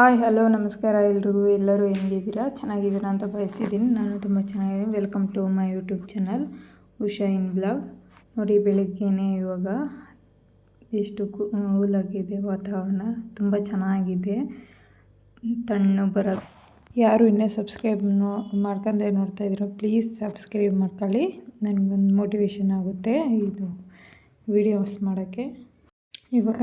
Hi, hello, ನಮಸ್ಕಾರ ಎಲ್ರಿಗೂ. ಎಲ್ಲರೂ ಹೆಂಗಿದ್ದೀರಾ? ಚೆನ್ನಾಗಿದ್ದೀರಾ ಅಂತ ಬಯಸಿದ್ದೀನಿ. ನಾನು ತುಂಬ ಚೆನ್ನಾಗಿದ್ದೀನಿ. Welcome to my YouTube channel Usha in blog ನೋಡಿ, ಬೆಳಗ್ಗೆನೇ ಇವಾಗ ಎಷ್ಟು ಕೂಲಾಗಿದೆ ವಾತಾವರಣ. ತುಂಬ ಚೆನ್ನಾಗಿದೆ. ತಣ್ಣು ಬರ ಯಾರು ಇನ್ನೂ ಸಬ್ಸ್ಕ್ರೈಬ್ ನೋ, ಮಾಡ್ಕೊಂಡೆ ನೋಡ್ತಾ ಇದ್ದೀರೋ ಪ್ಲೀಸ್ ಸಬ್ಸ್ಕ್ರೈಬ್ ಮಾಡ್ಕೊಳ್ಳಿ. ನನಗೊಂದು ಮೋಟಿವೇಶನ್ ಆಗುತ್ತೆ. ಇದು ವೀಡಿಯೋಸ್ ಮಾಡೋಕ್ಕೆ. ಇವಾಗ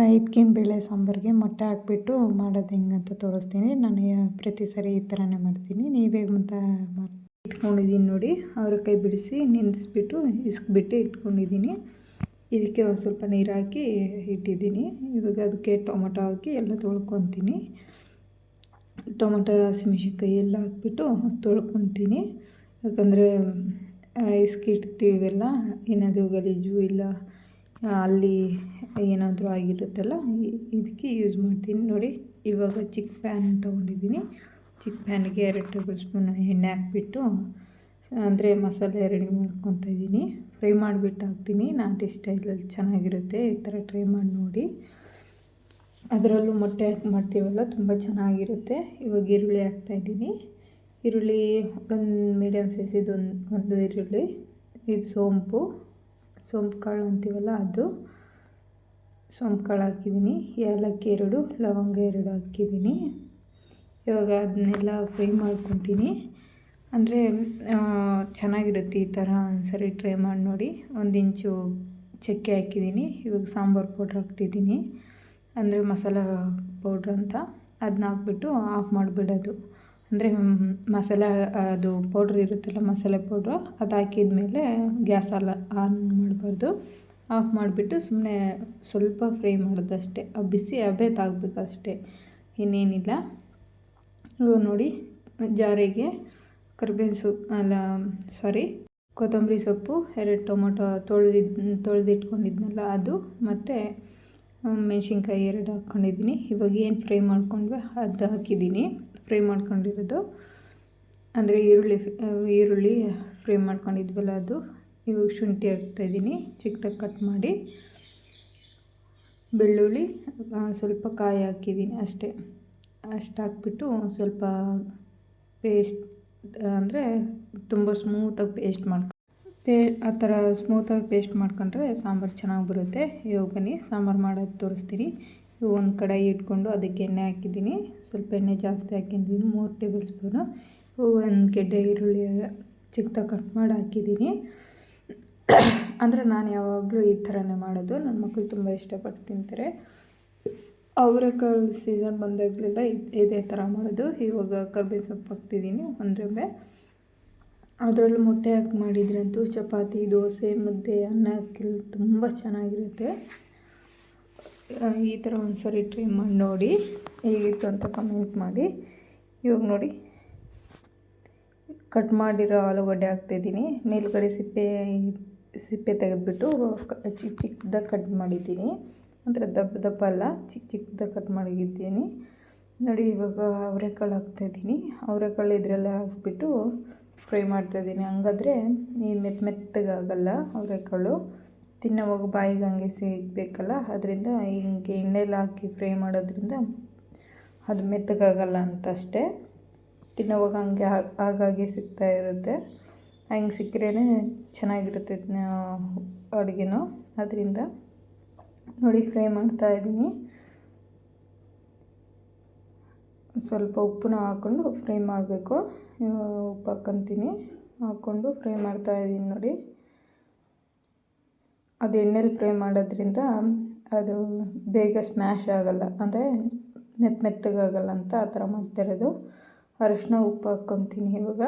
ಬೇಳೆ ಸಾಂಬಾರಿಗೆ ಮೊಟ್ಟೆ ಹಾಕ್ಬಿಟ್ಟು ಮಾಡೋದು ಹೆಂಗಂತ ತೋರಿಸ್ತೀನಿ. ನಾನು ಪ್ರತಿ ಸರಿ ಈ ಥರನೇ ಮಾಡ್ತೀನಿ. ನೀವೇ ಮತ್ತೆ ಇಟ್ಕೊಂಡಿದ್ದೀನಿ ನೋಡಿ. ಕೈ ಬಿಡಿಸಿ ನೆನೆಸ್ಬಿಟ್ಟು ಇಸ್ಕ್ಬಿಟ್ಟು ಇಟ್ಕೊಂಡಿದ್ದೀನಿ ಇದಕ್ಕೆ ಒಂದು ಸ್ವಲ್ಪ ನೀರು ಹಾಕಿ ಇಟ್ಟಿದ್ದೀನಿ ಇವಾಗ ಅದಕ್ಕೆ ಟೊಮೊಟೊ ಹಾಕಿ ಎಲ್ಲ ತೊಳ್ಕೊತೀನಿ. ಟೊಮೊಟೊ ಹಸಿಮೆಣ್ಸಿನ್ಕಾಯಿ ಎಲ್ಲ ಹಾಕ್ಬಿಟ್ಟು ತೊಳ್ಕೊತೀನಿ. ಯಾಕಂದರೆ ಇಸ್ಕಿಡ್ತೀವಲ್ಲ ಏನಾದರೂ ಗಲೀಜು ಇಲ್ಲ ಅಲ್ಲಿ ಏನಾದರೂ ಆಗಿರುತ್ತಲ್ಲ ಇದಕ್ಕೆ ಯೂಸ್ ಮಾಡ್ತೀನಿ. ನೋಡಿ, ಇವಾಗ ಚಿಕ್ಕ ಪ್ಯಾನ್ ತೊಗೊಂಡಿದ್ದೀನಿ. ಚಿಕ್ಕ ಪ್ಯಾನಿಗೆ ಎರಡು ಟೇಬಲ್ ಸ್ಪೂನ್ ಎಣ್ಣೆ ಹಾಕ್ಬಿಟ್ಟು, ಅಂದರೆ ಮಸಾಲೆ ರೆಡಿ ಮಾಡ್ಕೊತಾ ಇದ್ದೀನಿ. ಫ್ರೈ ಮಾಡಿಬಿಟ್ಟು ಹಾಕ್ತೀನಿ. ನಾಟಿ ಸ್ಟೈಲಲ್ಲಿ ಚೆನ್ನಾಗಿರುತ್ತೆ. ಈ ಥರ ಟ್ರೈ ಮಾಡಿ ನೋಡಿ. ಅದರಲ್ಲೂ ಮೊಟ್ಟೆ ಹಾಕಿ, ಮಾಡ್ತೀವಲ್ಲ, ತುಂಬ ಚೆನ್ನಾಗಿರುತ್ತೆ. ಇವಾಗ ಈರುಳ್ಳಿ ಹಾಕ್ತಾಯಿದ್ದೀನಿ ಈರುಳ್ಳಿ ಒಂದು ಮೀಡಿಯಮ್ ಸೈಜಿದು ಒಂದು ಒಂದು ಈರುಳ್ಳಿ. ಇದು ಸೋಂಪು. ಸೋಂಪು ಕಾಳು ಅಂತೀವಲ್ಲ ಅದು. ಸೋಂಪು ಕಾಳು ಹಾಕಿದ್ದೀನಿ. ಏಲಕ್ಕಿ ಎರಡು, ಲವಂಗ ಎರಡು ಹಾಕಿದ್ದೀನಿ. ಇವಾಗ ಅದನ್ನೆಲ್ಲ ಫ್ರೈ ಮಾಡ್ಕೊತೀನಿ. ಅಂದರೆ ಚೆನ್ನಾಗಿರುತ್ತೆ ಈ ಥರ ಒಂದ್ಸರಿ ಟ್ರೈ ಮಾಡಿ ನೋಡಿ. ಒಂದು ಇಂಚು ಚಕ್ಕೆ ಹಾಕಿದ್ದೀನಿ. ಇವಾಗ ಸಾಂಬಾರು ಪೌಡ್ರ್ ಹಾಕ್ತಿದ್ದೀನಿ. ಅಂದರೆ ಮಸಾಲ ಪೌಡ್ರ್ ಅಂತ. ಅದನ್ನ ಹಾಕ್ಬಿಟ್ಟು ಆಫ್ ಮಾಡಿಬಿಡೋದು. ಅಂದರೆ ಮಸಾಲೆ, ಅದು ಪೌಡ್ರ್ ಇರುತ್ತಲ್ಲ, ಮಸಾಲೆ ಪೌಡ್ರು ಅದು ಹಾಕಿದ ಮೇಲೆ ಗ್ಯಾಸಲ್ಲ ಆನ್ ಮಾಡಬಾರ್ದು. ಆಫ್ ಮಾಡಿಬಿಟ್ಟು ಸುಮ್ಮನೆ ಸ್ವಲ್ಪ ಫ್ರೈ ಮಾಡೋದಷ್ಟೇ. ಬಿಸಿ ಹಬೆ ತಾಗಬೇಕಷ್ಟೇ. ಇನ್ನೇನಿಲ್ಲ. ನೋಡಿ, ಜಾರಿಗೆ ಕರ್ಬೇವಿನ ಸೊಪ್ಪು, ಅಲ್ಲ ಸಾರಿ ಕೊತ್ತಂಬರಿ ಸೊಪ್ಪು, ಎರಡು ಟೊಮೊಟೊ ತೊಳೆದಿದ್ದು ತೊಳೆದಿಟ್ಕೊಂಡಿದ್ನಲ್ಲ ಅದು, ಮತ್ತು ಮೆಣಸಿನ್ಕಾಯಿ ಎರಡು ಹಾಕ್ಕೊಂಡಿದ್ದೀನಿ ಇವಾಗ ಏನು ಫ್ರೈ ಮಾಡ್ಕೊಂಡ್ವಿ, ಅದು ಹಾಕಿದ್ದೀನಿ. ಫ್ರೈ ಮಾಡ್ಕೊಂಡಿರೋದು. ಅಂದರೆ ಈರುಳ್ಳಿ ಈರುಳ್ಳಿ ಫ್ರೈ ಮಾಡ್ಕೊಂಡಿದ್ವಲ್ಲ ಅದು. ಇವಾಗ ಶುಂಠಿ ಹಾಕ್ತಾಯಿದ್ದೀನಿ ಚಿಕ್ಕದಾಗಿ ಕಟ್ ಮಾಡಿ. ಬೆಳ್ಳುಳ್ಳಿ ಸ್ವಲ್ಪ ಕಾಯಿ ಹಾಕಿದ್ದೀನಿ ಅಷ್ಟೇ. ಅಷ್ಟು ಹಾಕ್ಬಿಟ್ಟು ಸ್ವಲ್ಪ ಪೇಸ್ಟ್ ಅಂದರೆ ತುಂಬ ಸ್ಮೂತಾಗಿ ಪೇಸ್ಟ್ ಮಾಡ್ಕೊ, ಪೇ, ಆ ಥರ ಸ್ಮೂತಾಗಿ ಪೇಸ್ಟ್ ಮಾಡ್ಕೊಂಡ್ರೆ ಸಾಂಬಾರು ಚೆನ್ನಾಗಿ ಬರುತ್ತೆ. ಇವಾಗ ಬನ್ನಿ, ಸಾಂಬಾರು ಮಾಡೋದು ತೋರಿಸ್ತೀನಿ. ಒಂದು ಕಡಾಯಿ ಇಟ್ಕೊಂಡು ಅದಕ್ಕೆ ಎಣ್ಣೆ ಹಾಕಿದ್ದೀನಿ. ಸ್ವಲ್ಪ ಎಣ್ಣೆ ಜಾಸ್ತಿ ಹಾಕಿದ್ದೀನಿ. ಮೂರು ಟೇಬಲ್ ಸ್ಪೂನು. ಒಂದು ಗೆಡ್ಡೆ ಈರುಳ್ಳಿ ಚಿಕ್ಕದಾಗಿ ಕಟ್ ಮಾಡಿ ಹಾಕಿದ್ದೀನಿ. ಅಂದರೆ ನಾನು ಯಾವಾಗಲೂ ಈ ಥರನೇ ಮಾಡೋದು. ನನ್ನ ಮಕ್ಕಳು ತುಂಬ ಇಷ್ಟಪಟ್ಟು ತಿಂತಾರೆ. ಅವರೆಕಾಳು ಸೀಸನ್ ಬಂದಾಗಲೆಲ್ಲ ಇದೇ ಥರ ಮಾಡೋದು. ಇವಾಗ ಕರ್ಬೇವು ಸೊಪ್ಪು ಹಾಕ್ತಿದ್ದೀನಿ, ಒಂದು ಅದರಲ್ಲಿ ಮೊಟ್ಟೆ ಹಾಕಿ ಮಾಡಿದ್ರಂತೂ ಚಪಾತಿ, ದೋಸೆ, ಮುದ್ದೆ ಅನ್ನಕ್ಕೆ ತುಂಬ ಚೆನ್ನಾಗಿರುತ್ತೆ. ಈ ಥರ ಒಂದು ಸರಿ ಟ್ರೈ ಮಾಡಿ ನೋಡಿ. ಹೇಗಿತ್ತು ಅಂತ ಕಮೆಂಟ್ ಮಾಡಿ. ಇವಾಗ ನೋಡಿ. ಕಟ್ ಮಾಡಿರೋ ಆಲೂಗಡ್ಡೆ ಹಾಕ್ತಾಯಿದ್ದೀನಿ ಮೇಲುಗಡೆ ಸಿಪ್ಪೆ ಸಿಪ್ಪೆ ತೆಗೆದುಬಿಟ್ಟು ಚಿಕ್ಕ ಚಿಕ್ಕದಾಗಿ ಕಟ್ ಮಾಡಿದ್ದೀನಿ. ಅಂದರೆ ದಪ್ಪ ದಪ್ಪ ಅಲ್ಲ ಚಿಕ್ಕ ಚಿಕ್ಕದಾಗಿ ಕಟ್ ಮಾಡಿದ್ದೀನಿ. ನೋಡಿ, ಇವಾಗ ಅವರೆಕಾಳು ಹಾಕ್ತಾಯಿದ್ದೀನಿ ಅವರೆಕಾಳು ಇದರಲ್ಲೇ ಹಾಕ್ಬಿಟ್ಟು ಫ್ರೈ ಮಾಡ್ತಾಯಿದ್ದೀನಿ ಹಂಗಾದ್ರೆ ಈ ಮೆತ್ತ ಮೆತ್ತಗಾಗಲ್ಲ ಅವರೆಕಾಳು. ತಿನ್ನೋವಾಗ ಬಾಯಿಗೆ ಹಂಗೆ ಸಿಗಬೇಕಲ್ಲ ಅದರಿಂದ ಹಿಂಗೆ ಎಣ್ಣೆಲಿ ಹಾಕಿ ಫ್ರೈ ಮಾಡೋದ್ರಿಂದ ಅದು ಮೆತ್ತಗಾಗಲ್ಲ ಅಂತ ಅಷ್ಟೇ. ತಿನ್ನೋವಾಗ ಹಂಗೆ ಆಗಾಗೆ ಸಿಗ್ತಾ ಇರುತ್ತೆ. ಹಂಗೆ ಸಿಕ್ಕರೇ ಚೆನ್ನಾಗಿರುತ್ತೆ ಅಡುಗೆನೂ. ಅದರಿಂದ ನೋಡಿ ಫ್ರೈ ಮಾಡ್ತಾ ಇದ್ದೀನಿ. ಸ್ವಲ್ಪ ಉಪ್ಪನ್ನ ಹಾಕ್ಕೊಂಡು ಫ್ರೈ ಮಾಡಬೇಕು. ಉಪ್ಪು ಹಾಕ್ಕೊತೀನಿ ಹಾಕ್ಕೊಂಡು ಫ್ರೈ ಮಾಡ್ತಾಯಿದ್ದೀನಿ ನೋಡಿ. ಅದು ಎಣ್ಣೆಲಿ ಫ್ರೈ ಮಾಡೋದ್ರಿಂದ ಅದು ಬೇಗ ಸ್ಮ್ಯಾಶ್ ಆಗೋಲ್ಲ. ಅಂದರೆ ಮೆತ್ತ ಮೆತ್ತಗಾಗಲ್ಲ ಅಂತ ಆ ಥರ ಮಾಡ್ತಿರೋದು ಅರಶಿನ ಉಪ್ಪು ಹಾಕ್ಕೊತೀನಿ ಇವಾಗ.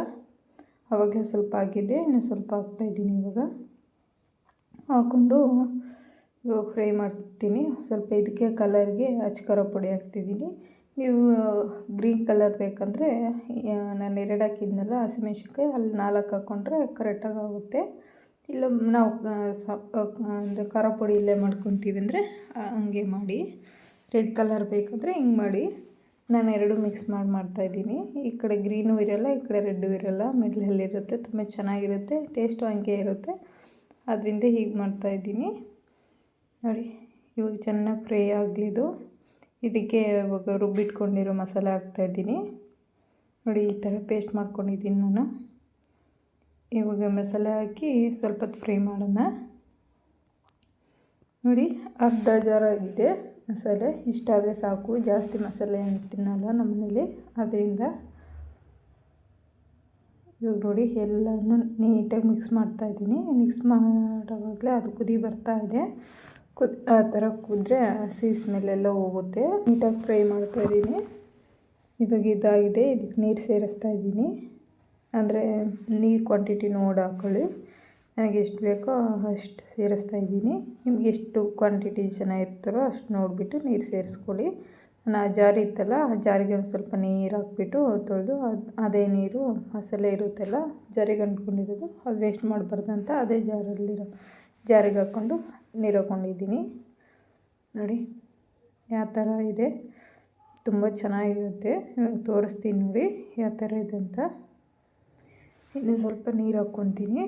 ಆವಾಗಲೇ ಸ್ವಲ್ಪ ಹಾಕಿದ್ದೆ ಇನ್ನು ಸ್ವಲ್ಪ ಹಾಕ್ತಾಯಿದ್ದೀನಿ ಇವಾಗ. ಹಾಕ್ಕೊಂಡು ಇವಾಗ ಫ್ರೈ ಮಾಡ್ತೀನಿ. ಸ್ವಲ್ಪ ಇದಕ್ಕೆ ಕಲರ್ಗೆ ಅಚ್ಕರ ಪುಡಿ ಹಾಕ್ತಿದ್ದೀನಿ. ನೀವು ಗ್ರೀನ್ ಕಲರ್ ಬೇಕಂದರೆ ನಾನು ಎರಡು ಹಾಕಿದ್ನಲ್ಲ ಹಸಿಮೆಣ್ಸಿನ್ಕಾಯಿ, ಅಲ್ಲಿ ನಾಲ್ಕು ಹಾಕ್ಕೊಂಡ್ರೆ ಕರೆಕ್ಟಾಗಿ ಆಗುತ್ತೆ. ಇಲ್ಲ ನಾವು ಅಂದರೆ ಖಾರ ಪುಡಿ ಇಲ್ಲೇ ಮಾಡ್ಕೊತೀವಿ ಅಂದರೆ ಹಂಗೆ ಮಾಡಿ. ರೆಡ್ ಕಲರ್ ಬೇಕಾದರೆ ಹಿಂಗೆ ಮಾಡಿ. ನಾನು ಎರಡು ಮಿಕ್ಸ್ ಮಾಡಿ ಮಾಡ್ತಾಯಿದ್ದೀನಿ ಈ ಕಡೆ ಗ್ರೀನು ಇರೋಲ್ಲ, ಈ ಕಡೆ ರೆಡ್ಡು ಇರೋಲ್ಲ ಮಿಡ್ಲಲ್ಲಿರುತ್ತೆ ತುಂಬ ಚೆನ್ನಾಗಿರುತ್ತೆ ಟೇಸ್ಟು ಹಂಗೆ ಇರುತ್ತೆ. ಅದರಿಂದ ಹೀಗೆ ಮಾಡ್ತಾಯಿದ್ದೀನಿ ನೋಡಿ, ಇವಾಗ ಚೆನ್ನಾಗಿ ಫ್ರೈ ಆಗಲಿದು. ಇದಕ್ಕೆ ಇವಾಗ ರುಬ್ಬಿಟ್ಕೊಂಡಿರೋ ಮಸಾಲೆ ಹಾಕ್ತಾಯಿದ್ದೀನಿ ನೋಡಿ, ಈ ಥರ ಪೇಸ್ಟ್ ಮಾಡ್ಕೊಂಡಿದ್ದೀನಿ ನಾನು. ಇವಾಗ ಮಸಾಲೆ ಹಾಕಿ ಸ್ವಲ್ಪ ಫ್ರೈ ಮಾಡೋಣ. ನೋಡಿ, ಅರ್ಧ ಜಾರಾಗಿದೆ ಮಸಾಲೆ. ಇಷ್ಟಾದರೆ ಸಾಕು. ಜಾಸ್ತಿ ಮಸಾಲೆ ತಿನ್ನಲ್ಲ ನಮ್ಮನೇಲಿ. ಅದರಿಂದ ಇವಾಗ ನೋಡಿ, ಎಲ್ಲನೂ ನೀಟಾಗಿ ಮಿಕ್ಸ್ ಮಾಡ್ತಾಯಿದ್ದೀನಿ ಮಿಕ್ಸ್ ಮಾಡೋವಾಗಲೇ ಅದು ಕುದಿ ಬರ್ತಾ ಇದೆ. ಕುದ್, ಆ ಥರ ಕುದ್ರೆ ಹಸಿ ಸ್ಮೆಲ್ಲೆಲ್ಲ ಹೋಗುತ್ತೆ. ನೀಟಾಗಿ ಫ್ರೈ ಮಾಡ್ತಾಯಿದ್ದೀನಿ ಇವಾಗ ಇದಾಗಿದೆ. ಇದಕ್ಕೆ ನೀರು ಸೇರಿಸ್ತಾ ಇದ್ದೀನಿ. ಅಂದರೆ ನೀರು ಕ್ವಾಂಟಿಟಿ ನೋಡಿ ಹಾಕ್ಕೊಳ್ಳಿ ನನಗೆ ಎಷ್ಟು ಬೇಕೋ ಅಷ್ಟು ಸೇರಿಸ್ತಾ ಇದ್ದೀನಿ. ನಿಮ್ಗೆ ಎಷ್ಟು ಕ್ವಾಂಟಿಟಿ ಜನ ಇರ್ತಾರೋ ಅಷ್ಟು ನೋಡಿಬಿಟ್ಟು ನೀರು ಸೇರಿಸ್ಕೊಳ್ಳಿ. ನಾನು ಆ ಜಾರಿ ಇತ್ತಲ್ಲ, ಆ ಜಾರಿಗೆ ಒಂದು ಸ್ವಲ್ಪ ನೀರು ಹಾಕ್ಬಿಟ್ಟು ತೊಳೆದು ಅದು, ಅದೇ ನೀರು ಮಸಾಲೆ ಇರುತ್ತಲ್ಲ, ಜಾರಿಗೆ ಅಂಟ್ಕೊಂಡಿರೋದು, ಅದು ವೇಸ್ಟ್ ಮಾಡಬಾರ್ದಂತ ಅದೇ ಜಾರಲ್ಲಿರೋ ಜಾರಿಗೆ ಹಾಕ್ಕೊಂಡು ನೀರು ಹಾಕ್ಕೊಂಡಿದ್ದೀನಿ ನೋಡಿ ಯಾವ ಥರ ಇದೆ. ತುಂಬ ಚೆನ್ನಾಗಿರುತ್ತೆ. ತೋರಿಸ್ತೀನಿ ನೋಡಿ ಯಾವ ಥರ ಇದೆ ಅಂತ. ಇನ್ನು ಸ್ವಲ್ಪ ನೀರು ಹಾಕ್ಕೊತೀನಿ.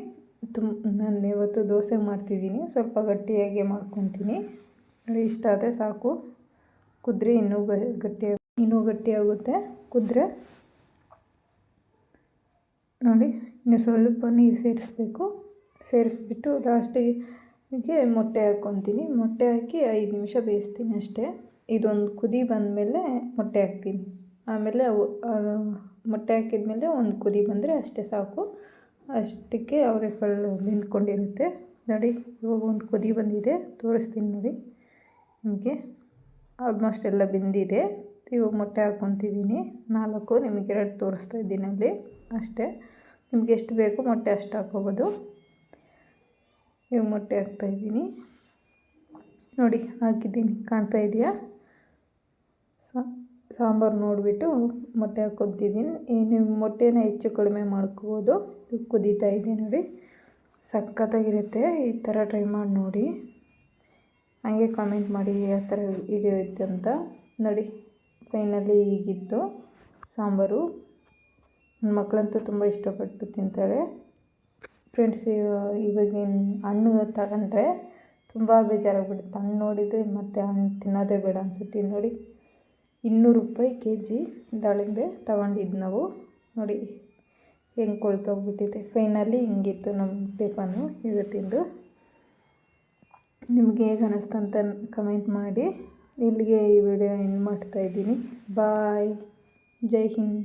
ತುಂಬ ನಾನು ಇವತ್ತು ದೋಸೆ ಮಾಡ್ತಿದ್ದೀನಿ. ಸ್ವಲ್ಪ ಗಟ್ಟಿಯಾಗಿ ಮಾಡ್ಕೊತೀನಿ. ನೋಡಿ, ಇಷ್ಟ ಆದರೆ ಸಾಕು. ಕುದ್ರೆ ಇನ್ನೂ ಗಟ್ಟಿ ಇನ್ನೂ ಗಟ್ಟಿಯಾಗುತ್ತೆ. ಕುದ್ರೆ ನೋಡಿ, ಇನ್ನು ಸ್ವಲ್ಪ ನೀರು ಸೇರಿಸ್ಬೇಕು. ಸೇರಿಸ್ಬಿಟ್ಟು ಲಾಸ್ಟಿಗೆ ಮೊಟ್ಟೆ ಹಾಕ್ಕೊತೀನಿ. ಮೊಟ್ಟೆ ಹಾಕಿ ಐದು ನಿಮಿಷ ಬೇಯಿಸ್ತೀನಿ ಅಷ್ಟೇ. ಇದೊಂದು ಕುದಿ ಬಂದಮೇಲೆ ಮೊಟ್ಟೆ ಹಾಕ್ತೀನಿ. ಆಮೇಲೆ ಮೊಟ್ಟೆ ಹಾಕಿದ್ಮೇಲೆ ಒಂದು ಕುದಿ ಬಂದರೆ ಅಷ್ಟೇ ಸಾಕು. ಅಷ್ಟಕ್ಕೆ ಅವರೆಕಾಳು ಬೆಂದ್ಕೊಂಡಿರುತ್ತೆ. ನೋಡಿ, ಇವಾಗ ಒಂದು ಕುದಿ ಬಂದಿದೆ. ತೋರಿಸ್ತೀನಿ ನೋಡಿ ನಿಮಗೆ. ಆಲ್ಮೋಸ್ಟ್ ಎಲ್ಲ ಬೆಂದಿದೆ. ಇವಾಗ ಮೊಟ್ಟೆ ಹಾಕ್ಕೊತಿದ್ದೀನಿ. ನಾಲ್ಕು, ನಿಮಗೆ ಎರಡು ತೋರಿಸ್ತಾ ಇದ್ದೀನಿ ಅಲ್ಲಿ. ಅಷ್ಟೇ. ನಿಮ್ಗೆ ಎಷ್ಟು ಬೇಕು ಮೊಟ್ಟೆ ಅಷ್ಟು ಹಾಕೋಬೋದು ಇವಾಗ ಮೊಟ್ಟೆ ಹಾಕ್ತಾಯಿದ್ದೀನಿ ನೋಡಿ, ಹಾಕಿದ್ದೀನಿ. ಕಾಣ್ತಾ ಇದೆಯಾ? ಸಾಂಬಾರು ನೋಡಿಬಿಟ್ಟು ಮೊಟ್ಟೆ ಕುದ್ದಿದ್ದೀನಿ. ಏನು ಮೊಟ್ಟೆನ ಹೆಚ್ಚು ಕಡಿಮೆ ಮಾಡ್ಕೋಬೋದು. ಕುದೀತಾ ಇದೆ ನೋಡಿ. ಸಖತ್ತಾಗಿರುತ್ತೆ. ಈ ಥರ ಟ್ರೈ ಮಾಡಿ ನೋಡಿ. ಹಾಗೆ ಕಾಮೆಂಟ್ ಮಾಡಿ ಯಾವ ಥರ ವಿಡಿಯೋ ಇತ್ತು ಅಂತ. ನೋಡಿ ಫೈನಲಿ ಹೀಗಿತ್ತು ಸಾಂಬಾರು. ನನ್ನ ಮಕ್ಕಳಂತೂ ತುಂಬ ಇಷ್ಟಪಟ್ಟು ತಿಂತಾರೆ. ಫ್ರೆಂಡ್ಸ್ ಇವಾಗಿನ ಹಣ್ಣು ತಗೊಂಡ್ರೆ ತುಂಬ ಬೇಜಾರಾಗ್ಬಿಡುತ್ತೆ. ಹಣ್ಣು ನೋಡಿದರೆ ಮತ್ತೆ ಹಣ್ಣು ತಿನ್ನೋದೇ ಬೇಡ ಅನಿಸುತ್ತೆ. ನೋಡಿ. ಇನ್ನೂರು ರೂಪಾಯಿ ಕೆ ಜಿ ದಾಳಿಂಬೆ ತಗೊಂಡಿದ್ದು ನಾವು. ನೋಡಿ, ಹೆಂಗೆ ಕೊಳ್ತೋಗ್ಬಿಟ್ಟಿದೆ ಫೈನಲಿ ಹಿಂಗಿತ್ತು ನಮ್ಮ ಟಿಫನ್ನು ಇವತ್ತಿಂದು ನಿಮಗೆ ಹೇಗೆ ಅನ್ನಿಸ್ತು ಅಂತ ಕಮೆಂಟ್ ಮಾಡಿ. ಇಲ್ಲಿಗೆ ಈ ವಿಡಿಯೋ ಎಂಡ್ ಮಾಡ್ತಾಯಿದ್ದೀನಿ ಬಾಯ್. ಜೈ ಹಿಂದ್.